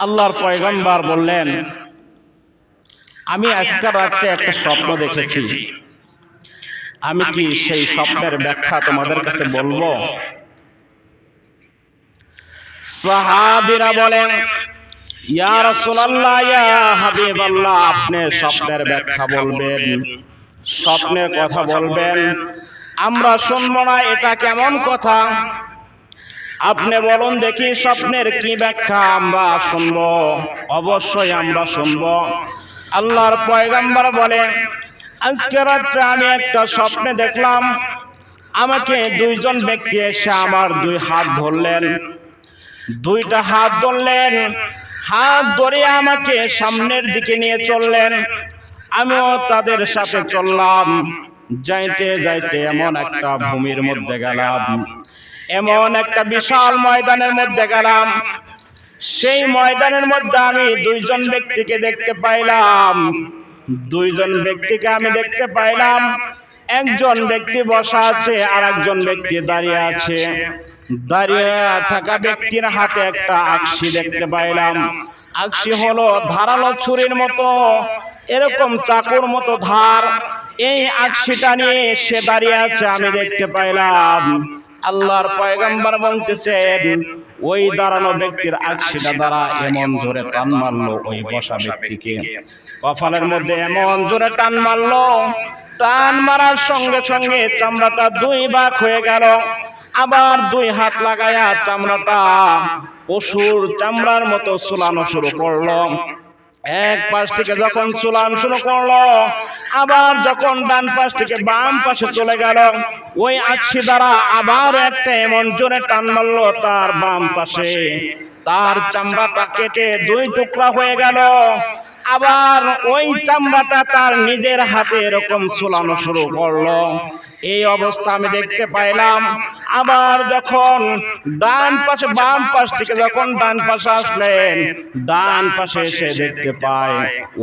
আল্লাহর পয়গম্বর বললেন আমি আজকের রাত্রে একটা স্বপ্ন দেখেছি। আমি কি সেই স্বপ্নের ব্যাখ্যা তোমাদের কাছে বলব? সাহাবীরা বলেন ইয়া রাসূলুল্লাহ ইয়া হাবিবাল্লাহ আপনি স্বপ্নের ব্যাখ্যা বলবেন। স্বপ্নের কথা বলবেন। আমরা শুনব না এটা কেমন কথা? আপনি বলুন দেখি স্বপ্নের কি ব্যাখ্যা আমরা শুনব। অবশ্যই আমরা শুনব। আল্লাহর পয়গাম্বর বলে আজকে রাত্রে আমি একটা স্বপ্নে দেখলাম আমাকে দুইজন ব্যক্তি এসে আমার দুই হাত ধরলেন। দুইটা হাত ধরলেন হাত ধরে আমাকে সামনের দিকে নিয়ে চললেন। আমিও তাদের সাথে চললাম। যাইতে যাইতে এমন একটা ভূমির মধ্যে গেলাম। এমন একটা বিশাল ময়দানের মধ্যে গেলাম। সেই ময়দানের মধ্যে আমি দুইজন ব্যক্তিকে দেখতে পাইলাম। দুইজন ব্যক্তিকে আমি দেখতে পাইলাম। একজন ব্যক্তি বসা আছে আর একজন ব্যক্তি দাঁড়িয়ে আছে। দাঁড়িয়ে থাকা ব্যক্তির হাতে একটা আকশি দেখতে পাইলাম। আকশি হলো ধারালো ছুরির মতো। এরকম চাকুর মতো ধার। এই আকশিটা নিয়ে সে দাঁড়িয়ে আছে আমি দেখতে পাইলাম। আল্লাহর পয়গম্বর বলতেছেন ওই দাঁড়ানো ব্যক্তির আকশিটা দ্বারা এমন জোরে টান মারলো ওই বসা ব্যক্তিকে। কপালের মধ্যে এমন জোরে টান মারলো টান মারার সঙ্গে সঙ্গে চামড়াটা দুই ভাগ হয়ে গেল। আবার দুই হাত লাগায়া চামড়াটা পশুর চামড়ার মতো চুলানো শুরু করল। এক পাশ থেকে যখন চুলান শুরু করল আবার যখন ডান পাশ থেকে বাম পাশে চলে গেল ওই আকশি দ্বারা আবার একটা এমন জোরে টান মারলো তার বাম পাশে। তার চামড়াটা কেটে দুই টুকরা হয়ে গেল। আবার ওই চামড়াটা তার নিজের হাতে এরকম চুলানো শুরু করল। এই অবস্থা আমি দেখতে পাইলাম। আবার যখন ডান পাশে বাম পাশ থেকে যখন ডান পাশে আসলেন ডান পাশে এসে দেখতে পাই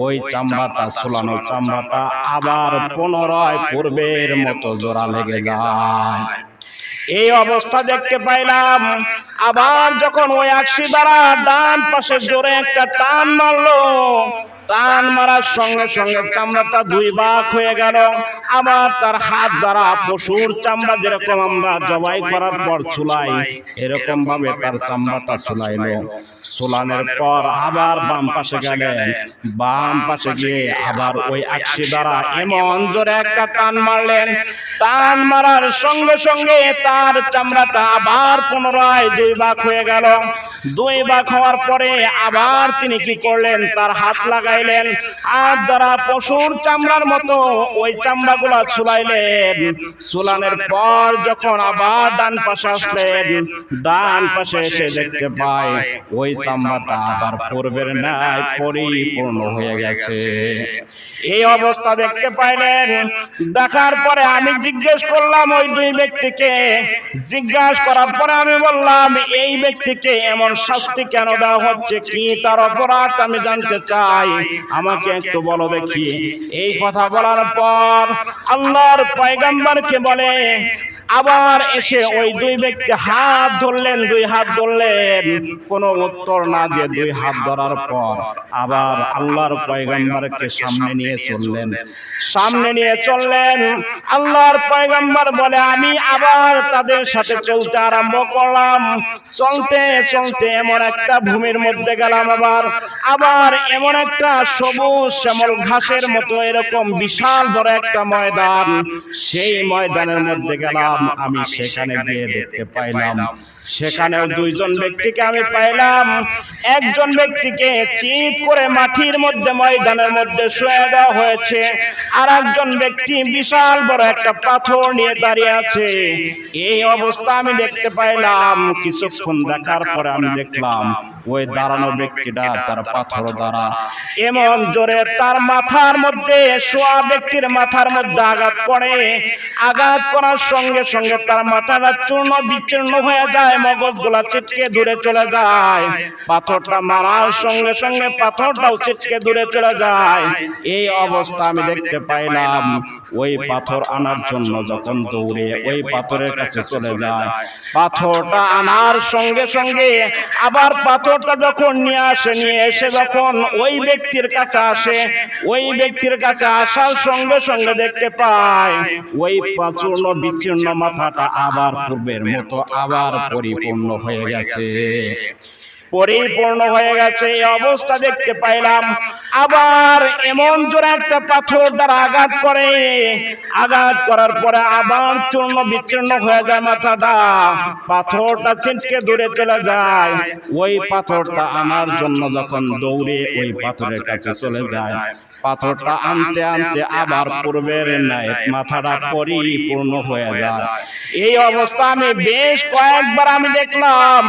ওই চামড়াটা চুলানো চামড়াটা আবার পুনরায় পূর্বের মতো জোড়া লেগে যায়। এই অবস্থা দেখতে পাইলাম। আবার যখন ওই আকশি দ্বারা ডান পাশে জোরে একটা টান মারলো। টান মারার সঙ্গে সঙ্গে চামড়াটা দুই ভাগ হয়ে গেল। আবার তার হাত দ্বারা পশুর চামড়া যেরকম আমরা জবাই করার পর চুলাই এরকম ভাবে তার চামড়াটা চুলাইলো চুলানোর পর আবার বাম পাশে গেলেন। বাম পাশে গিয়ে আবার ওই আকশি দ্বারা এমন জোরে একটা টান মারলেন। টান মারার সঙ্গে সঙ্গে তার চামড়াটা আবার পুনরায় দুই ভাগ হয়ে গেল। দুই ভাগ হওয়ার পরে আবার তিনি কি করলেন? তার হাত লাগাইলেন হাত দ্বারা পশুর চামড়ার মতো ওই চামড়াগুলা চুলাইলেন চুলানের পর যখন আবার ডান পাশে আসলেন, ডান পাশে এসে দেখতে পাই ওই চামড়াটা আবার পূর্বের ন্যায় পরিপূর্ণ হয়ে গেছে। এই অবস্থা দেখতে পাইলেন। দেখার পরে আমি জিজ্ঞেস করলাম ওই দুই ব্যক্তিকে। জিজ্ঞাসা করার পরে আমি বললাম, এই ব্যক্তিকে এমন শাস্তি কেন দেওয়া হচ্ছে? কি তার অপরাধ? আমি জানতে চাই। আমাকে একটু বলো দেখি। এই কথা বলার পর আল্লাহর পয়গাম্বরকে বলে আবার এসে ওই দুই ব্যক্তি হাত ধরলেন দুই হাত ধরলেন কোনো উত্তর না দিয়ে দুই হাত ধরার পর আবার আল্লাহর পয়গাম্বরকে সামনে নিয়ে চললেন। সামনে নিয়ে চললেন। আল্লাহর পয়গাম্বর বলে আমি আবার তাদের সাথে চলতে আরম্ভ করলাম। চলতে চলতে এমন একটা ভূমির মধ্যে গেলাম আবার। আবার। এমন একটা সবুজ শ্যামল ঘাসের মতো এরকম বিশাল বড় একটা ময়দান সেই ময়দানের মধ্যে গেলাম আমি সেখানে গিয়ে দেখতে পাইলাম। সেখানেও দুইজন ব্যক্তিকে আমি পাইলাম। একজন ব্যক্তিকে চিত করে মাটির মধ্যে ময়দানের মধ্যে শুয়ে দেওয়া হয়েছে। আর একজন ব্যক্তি বিশাল বড় একটা পাথর নিয়ে দাঁড়িয়ে আছে। এই অবস্থা আমি দেখতে পাইলাম। কিছুক্ষণ দেখার পরে আমি দেখলাম ওই দাঁড়ানো ব্যক্তিটা তার পাথর দ্বারা এমন জোরে তার মাথার মধ্যে শোয়া ব্যক্তির মাথার মধ্যে আঘাত করে। আঘাত করার সঙ্গে সঙ্গে তার মাথাটা চূর্ণ বিচূর্ণ হয়ে যায়, মগজগুলা ছিটকে দূরে চলে যায়। পাথরটা মারার সঙ্গে সঙ্গে পাথরটাও ছিটকে দূরে চলে যায়। এই অবস্থা আমি দেখতে পাইলাম। ওই পাথর আনার জন্য যখন দৌড়ে ওই পাথরের কাছে চলে যায়। পাথরটা আনার সঙ্গে সঙ্গে আবার পাথরটা যখন নিয়ে আসে, নিয়ে এসে যখন ওই ব্যক্তির কাছে আসে ওই ব্যক্তির কাছে আসার সঙ্গে সঙ্গে দেখতে পায় ওই চূর্ণ বিচ্ছিন্ন মাথাটা আবার পূর্বের মতো আবার পরিপূর্ণ হয়ে গেছে। পরিপূর্ণ হয়ে গেছে এই অবস্থা দেখতে পাইলাম। আবার এমন জোরে একটা পাথর দ্বারা আঘাত করে। আঘাত করার পরে আবার চূর্ণ বিচ্ছিন্ন হয়ে যায় মাথাটা। পাথরটা ছিটকে দূরে চলে যায়। ওই পাথরটা আনার জন্য যখন দৌড়ে ওই পাথরের কাছে চলে যায়। পাথরটা আনতে আনতে আবার পূর্বের ন্যায় মাথাটা পরিপূর্ণ হয়ে যায়। এই অবস্থা আমি বেশ কয়েকবার আমি দেখলাম।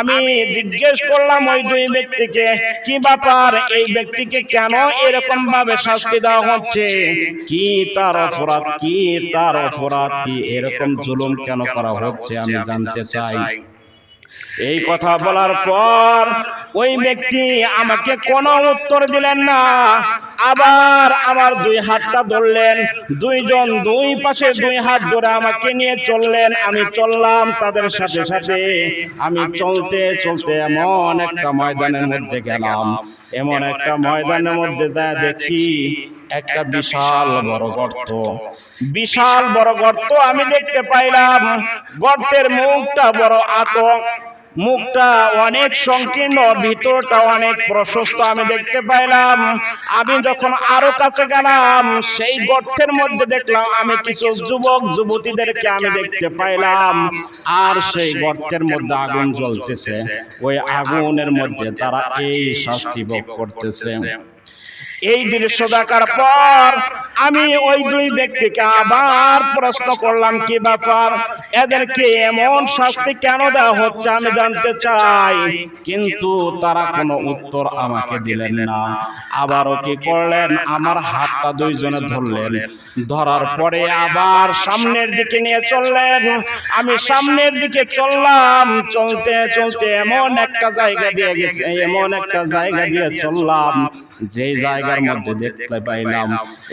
আমি জিজ্ঞেস করলাম ওই দুই ব্যক্তিকে। কি ব্যাপার? এই ব্যক্তিকে কেন এরকম ভাবে শাস্তি দেওয়া হচ্ছে? কি তার অপরাধ? কি তার অপরাধ? কি এরকম জুলুম কেন করা হচ্ছে? আমি জানতে চাই। এই কথা বলার পর ওই ব্যক্তি আমাকে কোনো উত্তর দিলেন না। আবার আমার দুই হাতটা ধরলেন, দুইজন দুই পাশে দুই হাত ধরে আমাকে নিয়ে চললেন, আমি চললাম তাদের সাথে সাথে। আমি চলতে চলতে এমন একটা ময়দানের মধ্যে গেলাম, এমন একটা ময়দানের মধ্যে যা দেখি একটা বিশাল বড় গর্ত। বিশাল বড় গর্ত আমি দেখতে পাইলাম, গর্তের মুখটা বড় আতক মুখটা অনেক সংকীর্ণ, ভিতরটা অনেক প্রশস্ত, আমি দেখতে পাইলাম। আমি যখন আরও কাছে গেলাম, সেই গর্তের মধ্যে দেখলাম আমি কিছু যুবক, যুবতীদেরকে আমি দেখতে পাইলাম। আর সেই গর্তের মধ্যে আগুন জ্বলতেছে। ওই আগুনের মধ্যে তারা এই শাস্তি ভোগ করতেছে। এই দৃশ্য দেখার পর আমি ওই দুই ব্যক্তিকে আবার প্রশ্ন করলাম কি ব্যাপার? এদেরকে এমন শাস্তি কেন দেওয়া হচ্ছে? আমি জানতে চাই। কিন্তু তারা কোনো উত্তর আমাকে দিলেন না। আবারও কি করলেন? আমার হাতটা দুইজনে ধরলেন। ধরার পরে আবার সামনের দিকে নিয়ে চললেন। আমি সামনের দিকে চললাম। চলতে চলতে এমন একটা জায়গা দিয়ে গেছে এমন একটা জায়গা দিয়ে চললাম। যে জায়গার মধ্যে দেখতে পাইলাম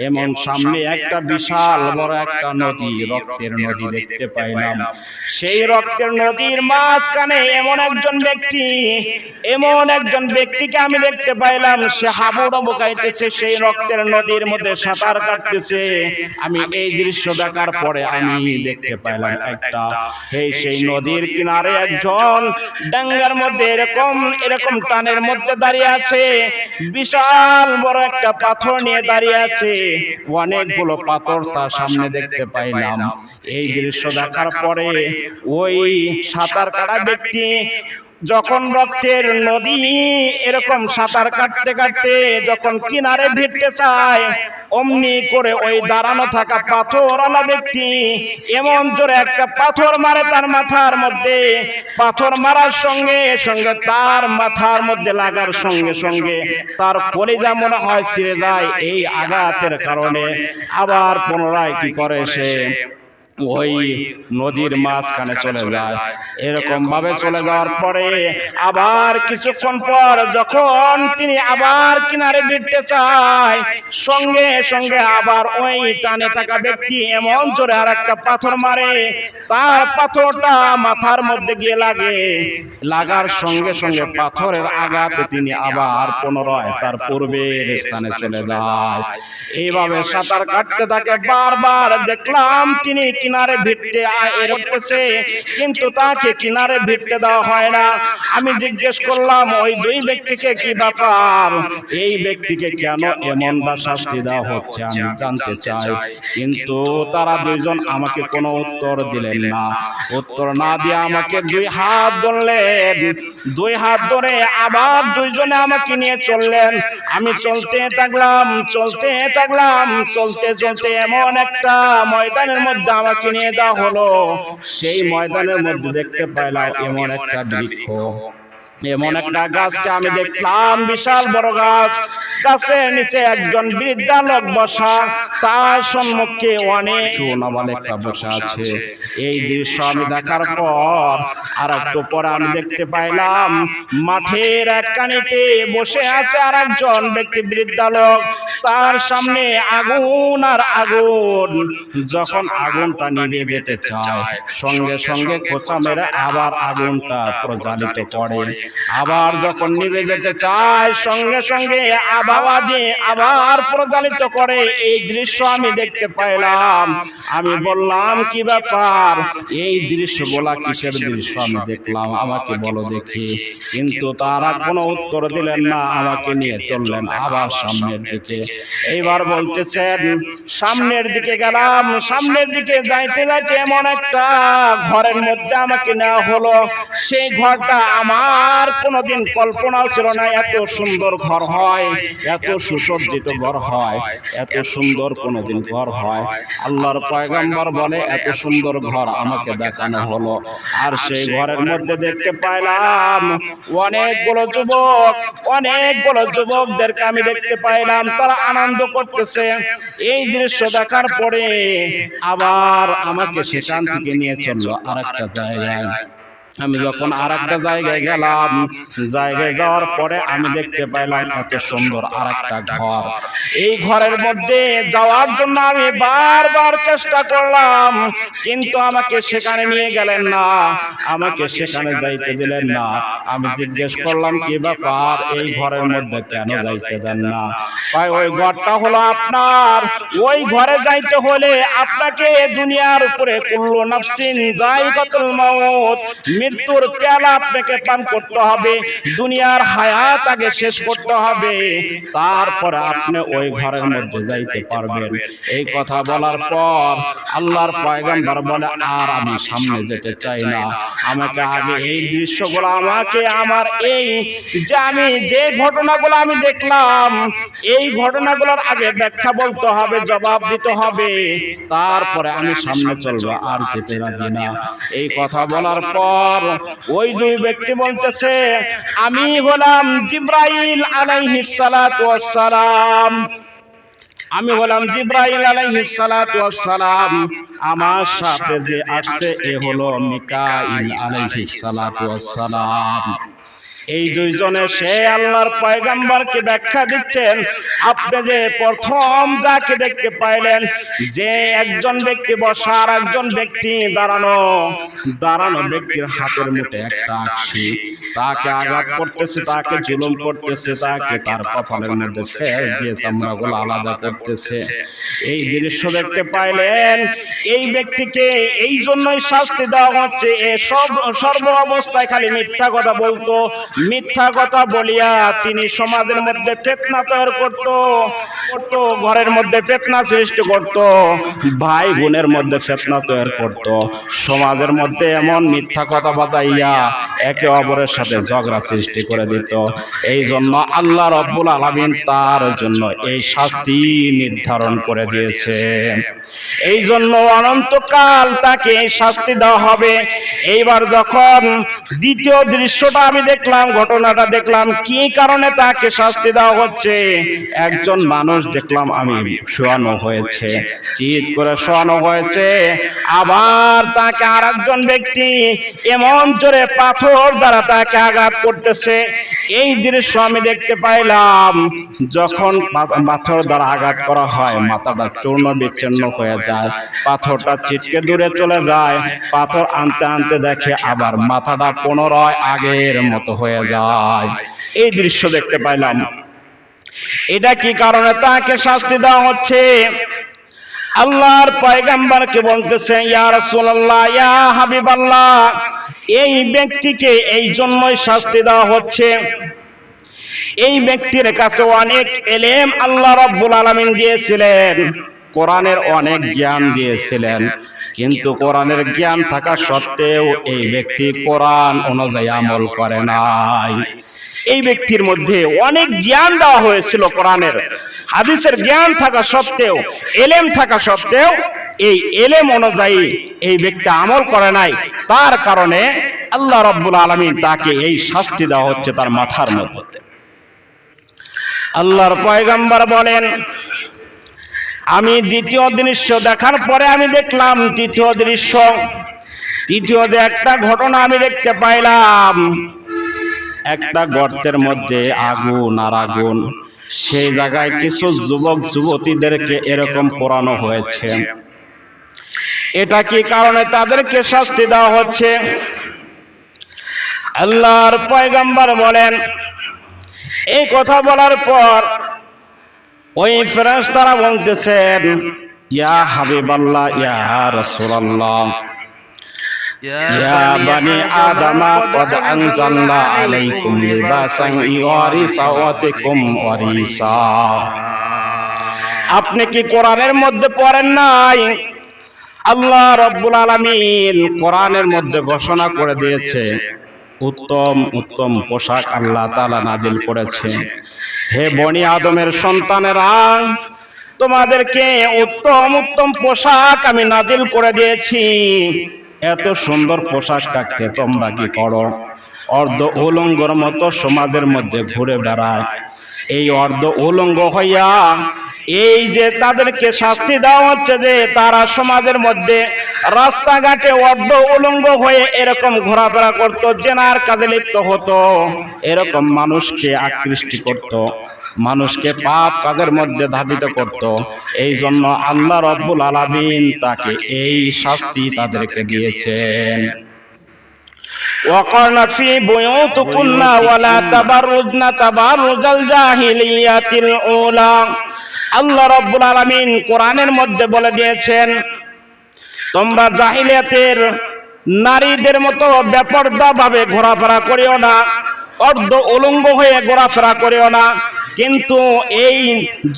এমন সামনে একটা বিশাল বড় একটা নদী রক্তের নদী দেখতে পাইলাম। সেই রক্তের নদীর মাঝখানে এমন একজন ব্যক্তি এমন একজন ব্যক্তিকে আমি দেখতে পাইলাম। সে হাবুডুবু খাইতেছে সেই রক্তের নদীর মধ্যে সাঁতার কাটতেছে। আমি এই দৃশ্য দেখার পরে আমি দেখতে পাইলাম একটা এই সেই নদীর কিনারে একজন ডাঙ্গার মধ্যে এরকম এরকম টানের মধ্যে দাঁড়িয়ে আছে। বিশাল বড় একটা পাথর নিয়ে দাঁড়িয়ে আছে। অনেকগুলো পাথর তার সামনে দেখতে পাইলাম। এই দৃশ্য দেখার পরে ওই সাঁতার কাটা ব্যক্তি যখন রক্তের নদী এরকম সাঁতার কাটতে কাটতে যখন কিনারে ভিড়তে চায়, অমনি করে ওই দাঁড়ানো থাকা পাথর আলা ব্যক্তি এমন জোরে একটা পাথর মারে তার মাথার মধ্যে। পাথর মারার সঙ্গে সঙ্গে তার মাথার মধ্যে লাগার সঙ্গে সঙ্গে তার কলিজা মনে হয় ছিঁড়ে যায় এই আঘাতের কারণে। আবার পুনরায় কি করে সে? ওই নদীর মাঝখানে চলে যায়। এরকম ভাবে চলে যাওয়ার পরে আবার কিছুক্ষণ পর যখন তিনি আবার কিনারে ভিড়তে চায় সঙ্গে সঙ্গে আবার ওই টানে থাকা ব্যক্তি এমন জোরে আর একটা পাথর মারে তার পাথরটা মাথার মধ্যে গিয়ে লাগে। লাগার সঙ্গে সঙ্গে পাথরের আঘাতে তিনি আবার পুনরায় তার পূর্বের স্থানে চলে যায়। এইভাবে সাঁতার কাটতে থাকে বারবার দেখলাম তিনি কিনারে ভিড়তে এরকতেছে কিন্তু তাকে কিনারে ভিড়তে দেওয়া হয় না। আমি জিজ্ঞেস করলাম, ওই দুই ব্যক্তিকে কি ব্যাপার? এই ব্যক্তিকে কেন এমন বা শাস্তি দেওয়া হচ্ছে, আমি জানতে চাই। কিন্তু তারা দুইজন আমাকে কোনো উত্তর দিলেন না। উত্তর না দিয়ে আমাকে দুই হাত ধরলেন। দুই হাত ধরে আবার দুইজনে আমাকে নিয়ে চললেন। আমি চলতে থাকলাম চলতে থাকলাম, চলতে চলতে এমন একটা ময়দানের মধ্যে আমাকে নিয়ে যাওয়া হলো। সেই ময়দানের মধ্যে দেখতে পাইলাম এমন একটা বৃক্ষ। এমন একটা গাছকে আমি দেখলাম বিশাল বড় গাছ। গাছের নিচে একজন বৃদ্ধা লোক বসা তার সম্মুখে অনেক একটা বসা আছে। এই দৃশ্য আমি দেখার পর আর একটু পরে আমি দেখতে পাইলাম মাঠের এক কানিতে বসে আছে আর একজন ব্যক্তি বৃদ্ধা লোক তার সামনে আগুন আর আগুন। যখন আগুনটা নিভে যেতে চায় সঙ্গে সঙ্গে খোঁচা মেরে আবার আগুনটা প্রজ্বালিত করে। আবার যখন নিভে যেতে চায় সঙ্গে সঙ্গে আবার দিয়ে আবার প্রজ্বালিত করে এই দৃশ্য আমি দেখতে পাইলাম আমি বললাম কি ব্যাপার? এই দৃশ্যগুলা কিসের দৃশ্য? আমি দেখলাম আমাকে বলো দেখি। কিন্তু তারা কোনো উত্তর দিলেন না আমাকে নিয়ে চললেন আবার সামনের দিকে। এইবার বলতেছেন সামনের দিকে গেলাম সামনের দিকে যাইতে যাইতে এমন একটা ঘরের মধ্যে আমাকে নেওয়া হলো। সেই ঘরটা আমার কোনোদিন কল্পনাও ছিল না, এত সুন্দর ঘর হয়, এত সুসজ্জিত ঘর হয়, এত সুন্দর কোনোদিন ঘর হয়। আল্লাহর পয়গম্বর বলে, এত সুন্দর ঘর আমাকে দেখানো হলো। আর সেই ঘরের মধ্যে দেখতে পাইলাম অনেকগুলো যুবক, অনেকগুলো যুবকদেরকে আমি দেখতে পাইলাম, তারা আনন্দ করতেছে। এই দৃশ্য দেখার পরে আবার আমাকে সেখান থেকে নিয়ে চলল আর একটা জায়গায়। আমি যখন আর একটা জায়গায় গেলাম জায়গায় যাওয়ার পরে আমি দেখতে পাইলাম এত সুন্দর আর একটা ঘর। এই ঘরের মধ্যে যাওয়ার জন্য আমি বারবার চেষ্টা করলাম কিন্তু আমাকে সেখানে নিয়ে গেলেন না। আমাকে সেখানে যাইতে দিলেন না। আমি জিজ্ঞেস করলাম কি ব্যাপার? এই ঘরের মধ্যে কেন যাইতে দেন না? ভাই ওই ঘরটা হলো আপনার ওই ঘরে যাইতে হলে আপনাকে দুনিয়ার উপরে কুল্লু নাফসিন জায়গাতুল মাউত মৃত্যুর পেয়ালা আপনাকে পান করতে হবে, দুনিয়ার হায়াত আগে শেষ করতে হবে, তারপরে আপনি ওই ঘরের মধ্যে যাইতে পারবেন। এই কথা বলার পর আল্লাহর পয়গম্বর বলে, আর আমি সামনে যেতে চাই না। আমাকে আগে এই দৃশ্যগুলো আমাকে আমার এই যে আমি যে ঘটনাগুলো আমি দেখলাম, এই ঘটনাগুলোর আগে ব্যাখ্যা বলতে হবে, জবাব দিতে হবে। তারপরে আমি সামনে চলবো, আর যেতে রাজি না। এই কথা বলার পর ওই দুই ব্যক্তি বলতেছে, আমি হলাম জিব্রাইল আলাইহিস সালাতু ওয়াস সালাম আমি হলাম জিব্রাইল আলাইহিস সালাতু ওয়াস সালাম আমার সাথে যে আসছে, এ হলো মিকাইল আলাইহিস সালাতু ওয়াস সালাম এই দুইজনে সে আল্লাহর পয়গাম্বরকে ব্যাখ্যা দিচ্ছেন। আপনি যে প্রথম যাকে দেখতে পাইলেন যে একজন ব্যক্তি বসা আর একজন ব্যক্তি দাঁড়ানো। দাঁড়ানো ব্যক্তির হাতের মুঠে একটা আকশি তাকে আঘাত করতেছে তাকে জুলুম করতেছে তাকে তার কপালের মধ্যে ফেল দিয়ে চামড়াগুলো আলাদা করতেছে এই দৃশ্য দেখতে পাইলেন এই ব্যক্তিকে এই জন্যই শাস্তি দেওয়া হচ্ছে এ সব সর্ব অবস্থায় খালি মিথ্যা কথা বলতো মিথ্যা কথা বলিয়া তিনি সমাজের মধ্যে ফেতনা তৈরি করত করত, ঘরের মধ্যে ফেতনা সৃষ্টি করত ভাই বোনের মধ্যে ফেতনা তৈরি করত। সমাজের মধ্যে এমন মিথ্যা কথা বাতাইয়া একে অপরের সাথে ঝগড়া সৃষ্টি করে দিত। এই জন্য আল্লাহ রব্বুল আলামিন তার জন্য এই শাস্তি নির্ধারণ করে দিয়েছে। এই জন্য অনন্তকাল তাকে শাস্তি দেওয়া হবে। এইবার যখন দ্বিতীয় দৃশ্যটা আমি দেখলাম ঘটনাটা দেখলাম, কি কারণে তাকে শাস্তি দেওয়া হচ্ছে? একজন মানুষ দেখলাম আমি শোয়ানো হয়েছে, চিৎ করে শোয়ানো হয়েছে। আবার তাকে আর একজন ব্যক্তি এমন জোরে পাথর দ্বারা তাকে আঘাত করতেছে। এই দৃশ্য আমি দেখতে পাইলাম, যখন পাথর দ্বারা আঘাত করা হয়, মাথাটা চূর্ণ বিচ্ছিন্ন হয়ে যায়, পাথরটা ছিটকে দূরে চলে যায়, পাথর আনতে আনতে দেখে আবার মাথাটা পুনরায় আগের মতো হয়ে যায়। এই দৃশ্য দেখতে পাইলাম এটা কি কারণে তাকে শাস্তি দেওয়া হচ্ছে? আল্লাহর পয়গাম্বরকে বলতেছে হাবিবাল্লাহ, এই ব্যক্তিকে এই জন্যই শাস্তি দেওয়া হচ্ছে। এই ব্যক্তির কাছে অনেক এলেম আল্লাহ রাব্বুল আলামিন দিয়েছিলেন। কোরআনের অনেক জ্ঞান দিয়েছিলেন। কিন্তু কোরআনের জ্ঞান থাকা সত্ত্বেও এই ব্যক্তি কোরআন অনুযায়ী আমল করে নাই। এই ব্যক্তির মধ্যে অনেক জ্ঞান দেওয়া হয়েছিল কোরআনের। হাদিসের জ্ঞান থাকা সত্ত্বেও এলেম থাকা সত্ত্বেও এই এলেম অনুযায়ী এই ব্যক্তি আমল করে নাই। তার কারণে আল্লাহ রব্বুল আলমিন তাকে এই শাস্তি দেওয়া হচ্ছে তার মাথার মধ্যে। আল্লাহর পয়গাম্বার বলেন আমি দ্বিতীয় দৃশ্য দেখার পরে আমি দেখলাম তৃতীয় দৃশ্য। তৃতীয় যে একটা ঘটনা আমি দেখতে পাইলাম। একটা গর্তের মধ্যে আগুন আর আগুন। সেই জায়গায় কিছু যুবক, যুবতীদেরকে এরকম পোড়ানো হয়েছে। এটা কি কারণে তাদেরকে শাস্তি দেওয়া হচ্ছে? আল্লাহর পয়গাম্বার বলেন, এই কথা বলার পর ওই ফেরেশতারা বলতেছেন ইয়া হাবিবাল্লাহ ইয়া রাসূলুল্লাহ يا بني آدم قد أنزلنا عليكم لباسا يواري سواتكم وريسا আপনি কি কোরআনের মধ্যে পড়েন নাই আল্লাহ রব্বুল আলামিন কোরআনের মধ্যে ঘোষণা করে দিয়েছে উত্তম উত্তম পোশাক আল্লাহ তালা নাজিল করেছে। হে বনি আদমের সন্তানেরা, তোমাদেরকে উত্তম উত্তম পোশাক আমি নাজিল করে দিয়েছি। এত সুন্দর পোশাক থাকতে তোমরা কি করো? অর্ধ উলঙ্গর মতো সমাজের মধ্যে ঘুরে বেড়ায়। এই অর্ধ উলঙ্গ হইয়া, এই যে তাদেরকে শাস্তি দেওয়া হচ্ছে যে তারা সমাজের মধ্যে রাস্তাঘাটে অর্ধ উলঙ্গ হয়ে এরকম ঘোরাফেরা করতো, জেনার কাজে লিপ্ত হতো, এরকম মানুষকে আকৃষ্টি করত, মানুষকে পাপ কাজের মধ্যে ধাবিত করত। এই জন্য আল্লাহ রব্বুল আলামিন তাকে এই শাস্তি তাদেরকে দিয়েছেন। وقرن في بيوتكن ولا تبرجن تبرج الجاهلية الأولى আল্লাহ রব্বুল আলামিন কোরআনের মধ্যে বলে দিয়েছেন তোমরা জাহিলিয়াতের নারীদের মতো বেপর্দা ভাবে ঘোরাফেরা করিও না অর্ধ উলঙ্গ হয়ে ঘোরাফেরা করিও না কিন্তু এই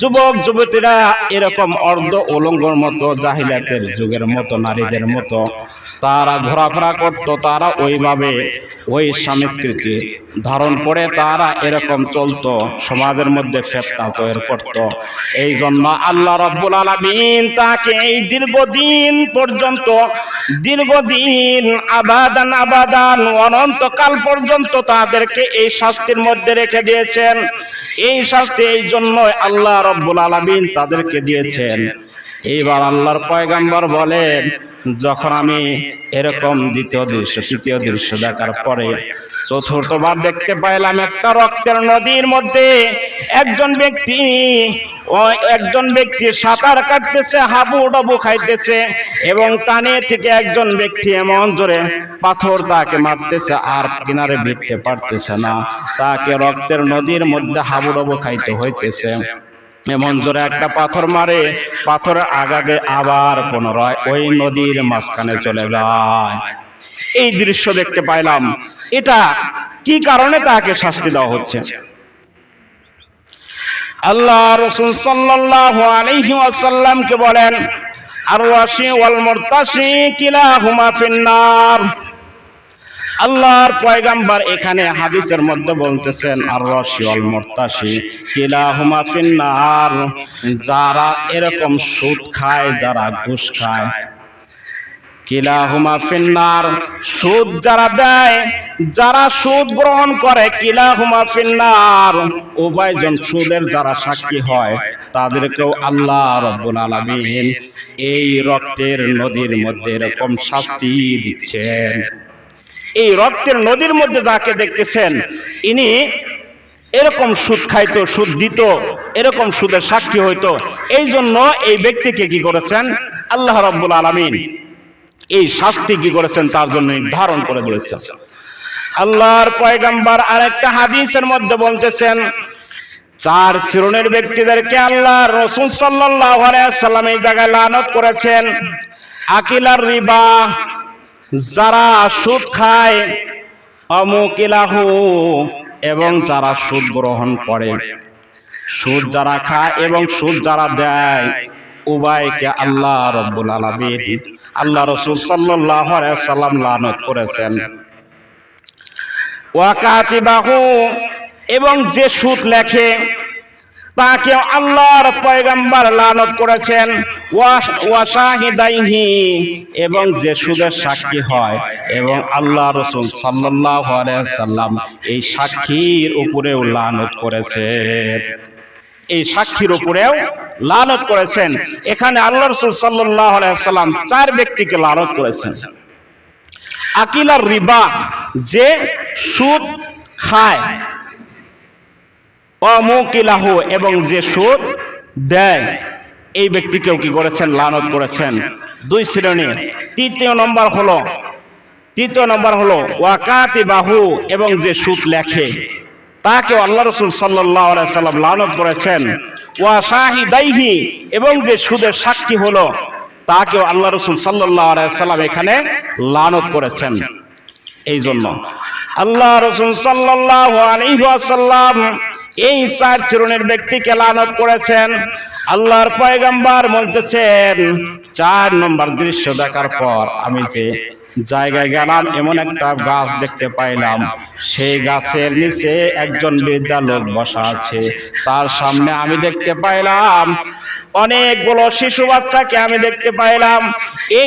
যুবক, যুবতীরা এরকম অর্ধ উলঙ্গর মতো, জাহিলাতের যুগের মতো, নারীদের মতো, তারা ঘোরাফেরা করত, তারা ওইভাবে ওই সংস্কৃতি ধারণ করে তারা এরকম চলতো, সমাজের মধ্যে ফেতনা তৈরি করত। এই জন্য আল্লাহ রব্বুল আলামিন তাকে এই দীর্ঘদিন পর্যন্ত, দীর্ঘদিন আবাদান আবাদান, অনন্তকাল পর্যন্ত তাদেরকে এই শাস্তির মধ্যে রেখে দিয়েছেন। এই শাস্তি এই জন্য আল্লাহ রব্বুল আলামিন তাদেরকে দিয়েছেন। এইবার আল্লাহর পয়গাম্বর বলেন, যখন আমি এরকম দ্বিতীয় দৃশ্য, তৃতীয় দৃশ্য দেখার পরে চতুর্থবার দেখতে পাইলাম একটা রক্তের নদীর মধ্যে একজন ব্যক্তি একজন ব্যক্তি সাঁতার কাটতেছে হাবু ডাবু খাইতেছে এবং টানে থেকে একজন ব্যক্তি এমন জোরে পাথর তাকে মারতেছে, আর কিনারে ভিড়তে পারতেছে না। তাকে রক্তের নদীর মধ্যে হাবু ডাবু খাইতে হইতেছে। এমন জোরে একটা পাথর মারে, পাথরের আগাগে আবার পুনরায় ওই নদীর মাঝখানে চলে যায়। এই দৃশ্য দেখতে পাইলাম। এটা কি কারণে তাকে শাস্তি দেওয়া হচ্ছে? আল্লাহ রসুল আলাইহি ওয়াসাল্লামকে বলেন ফিন্নার। আল্লাহর পয়গাম্বার এখানে হাদিসের মধ্যে বলতেছেন মোর্তাসি কিলাহুমা ফিন্নার। যারা এরকম সুদ খায়, যারা ঘুষ খায় কিলাহুমা ফিন্নার। সুদ যারা দেয়, যারা সুদ গ্রহণ করে, কিলাহুমা ফিন্নার। উভয়জন সুদের যারা সাক্ষী হয়, তাদেরকেও আল্লাহ রব্বুল আলামিন এই রক্তের নদীর মধ্যে এরকম শাস্তি দিচ্ছেন। এই রক্তের নদীর মধ্যে যাকে দেখতেছেন, ইনি এরকম সুদ খাইতো, সুদ দিত, এরকম সুদের সাক্ষী হইতো। এই জন্য এই ব্যক্তিকে কি করেছেন? আল্লাহ রব্বুল আলমিন এই শাস্তি কি করেছেন তার জন্য নির্ধারণ করে দিয়েছেন। আল্লাহর পয়গাম্বার আরেকটা হাদিসের মধ্যে বলতেছেন, চার শ্রেণির ব্যক্তিদেরকে আল্লাহ রসুল সাল্লাহ সাল্লাম এই জায়গায় লানত করেছেন। আকিলার রিবা, যারা সুদ খায় অমুকিলাহু এবং যারা সুদ গ্রহণ করে। সুদ যারা খায় এবং সুদ যারা দেয়, উভয়কে আল্লাহ রব্বুল আলামিন আল্লাহ রসুল সাল্লাম লানত করেছেন। এবং যে সুদ লেখে, তাকে আল্লাহর পয়গাম্বার লানত করেছেন। এবং যে সুদের সাক্ষী হয়, এবং আল্লাহ রসুল আলাইহি সাল্লাম এই সাক্ষীর উপরেও লানত করেছেন। এই সাক্ষীর উপরেও লালত করেছেন। এখানে আল্লাহ রসুল সাল্লাম চার ব্যক্তিকে লালত করেছেন। আকিলার রিবা, যে সুদ খায়, অমুকিলাহু, এবং যে সুদ দেয়, এই ব্যক্তিকেও কি করেছেন? লানত করেছেন। দুই শ্রেণি। তৃতীয় নম্বর হলো, তৃতীয় নম্বর হলো ওয়াকাতি বাহু এবং যে সুদ লেখে। তাকে আল্লাহ রসুল সাল্লাহ সাল্লাম লানত করেছেন। ওয়া শাহিদাইহি, এবং যে সুদের সাক্ষী হলো, তাকেও আল্লাহ রসুল সাল্লাহ সাল্লাম এখানে লানত করেছেন। এই জন্য আল্লাহ রসুল সাল্লাহ এই চার চিরণের ব্যক্তিকে লানত করেছেন। আল্লাহর পয়গাম্বার বলতেছেন, চার নম্বর দৃশ্য দেখার পর আমি যে জায়গায় গেলাম এমন একটা গাছ দেখতে পাইলাম। সেই গাছের নিচে একজন বৃদ্ধা লোক বসা আছে। তার সামনে আমি দেখতে পাইলাম অনেকগুলো শিশু বাচ্চাকে আমি দেখতে পাইলাম। এই